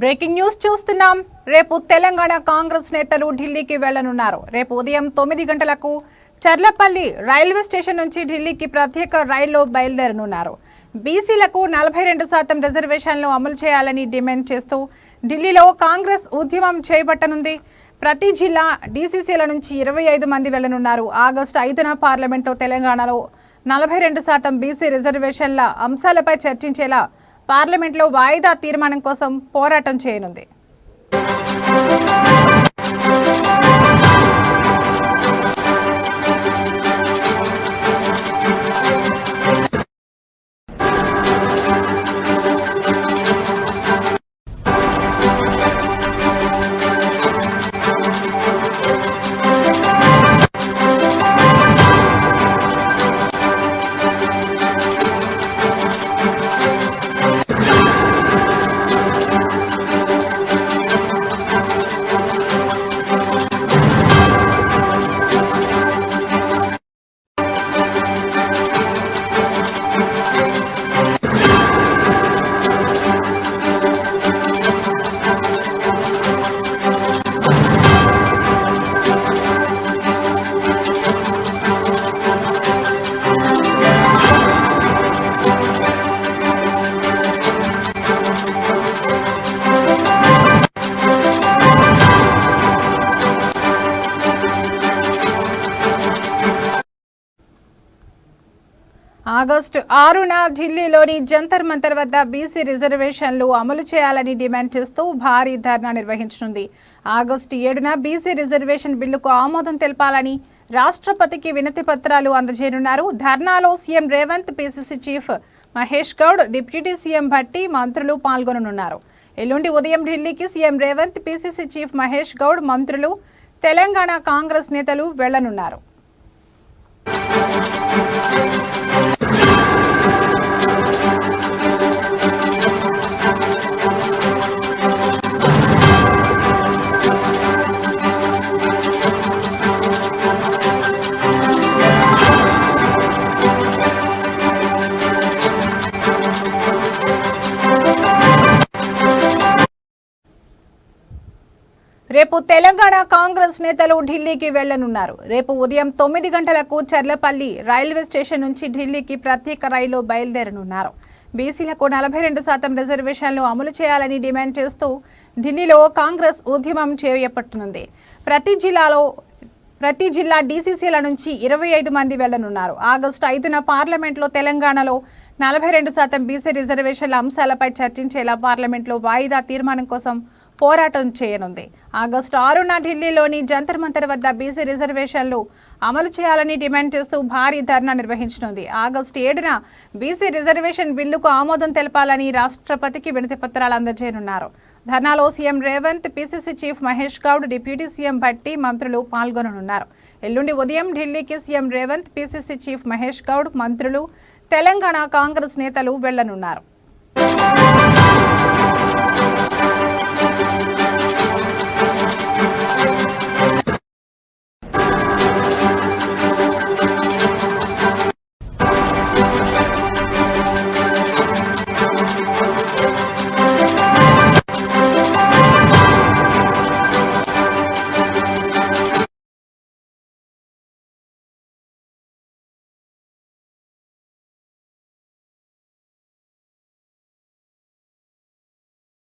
Breaking news చూస్తున్నాం. రేపు తెలంగాణ కాంగ్రెస్ నేతలు ఢిల్లీకి వెళ్ళనున్నారు రేపు ఉదయం తొమ్మిది గంటలకు చర్లపల్లి రైల్వే స్టేషన్ నుంచి ఢిల్లీకి ప్రత్యేక రైల్లో బయలుదేరనున్నారు. బీసీలకు నలభై రెండు శాతం రిజర్వేషన్లు అమలు చేయాలని డిమాండ్ చేస్తూ ఢిల్లీలో కాంగ్రెస్ ఉద్యమం చేపట్టనుంది. ప్రతి జిల్లా డీసీసీల నుంచి ఇరవై ఐదు మంది వెళ్ళనున్నారు ఆగస్టు ఐదున పార్లమెంట్లో తెలంగాణలో నలభై రెండు శాతం బీసీ రిజర్వేషన్ల అంశాలపై చర్చించేలా పార్లమెంట్లో వాయిదా తీర్మానం కోసం పోరాటం చేయనుంది. ఆగస్టు ఆరున ఢిల్లీలోని జంతర్ మంతర్ వద్ద బీసీ రిజర్వేషన్లు అమలు చేయాలని డిమాండ్ చేస్తూ భారీ ధర్నా నిర్వహించనుంది. ఆగస్టు ఏడున బీసీ రిజర్వేషన్ బిల్లుకు ఆమోదం తెలపాలని రాష్ట్రపతికి వినతి పత్రాలు అందజేయనున్నారు. ధర్నాలో CM Revanth PCC chief Mahesh Goud deputy CM Bhatti మంత్రులు పాల్గొననున్నారు. ఎల్లుండి ఉదయం ఢిల్లీకి CM Revanth PCC chief Mahesh Goud మంత్రులు తెలంగాణ కాంగ్రెస్ నేతలు వెళ్ళనున్నారు. రేపు తెలంగాణ కాంగ్రెస్ నేతలు ఢిల్లీకి వెళ్ళనున్నారు రేపు ఉదయం తొమ్మిది గంటలకు చర్లపల్లి రైల్వే స్టేషన్ నుంచి ఢిల్లీకి ప్రత్యేక రైలు బయలుదేరనున్నారు. బీసీలకు నలభై రెండు శాతం రిజర్వేషన్లు అమలు చేయాలని డిమాండ్ చేస్తూ ఢిల్లీలో కాంగ్రెస్ ఉద్యమం చేపట్టనుంది. ప్రతి జిల్లాలో ప్రతి జిల్లా డీసీసీల నుంచి ఇరవై ఐదు మంది వెళ్ళనున్నారు ఆగస్టు ఐదున పార్లమెంట్లో తెలంగాణలో నలభై రెండు శాతం బీసీ రిజర్వేషన్ల అంశాలపై చర్చించేలా పార్లమెంట్లో వాయిదా తీర్మానం కోసం పోరాటం చేయనుంది. ఆగస్టు ఆరున ఢిల్లీలోని జంతర్ మంతర్ వద్ద బీసీ రిజర్వేషన్లు అమలు చేయాలని డిమాండ్ చేస్తూ భారీ ధర్నా నిర్వహించనుంది. ఆగస్టు ఏడున బీసీ రిజర్వేషన్ బిల్లుకు ఆమోదం తెలపాలని రాష్ట్రపతికి వినతి పత్రాలు అందజేయనున్నారు. ధర్నాలో CM Revanth PCC chief Mahesh Goud deputy CM Bhatti మంత్రులు పాల్గొననున్నారు. ఎల్లుండి ఉదయం ఢిల్లీకి CM Revanth PCC chief Mahesh Goud మంత్రులు తెలంగాణ కాంగ్రెస్ నేతలు వెళ్ళనున్నారు.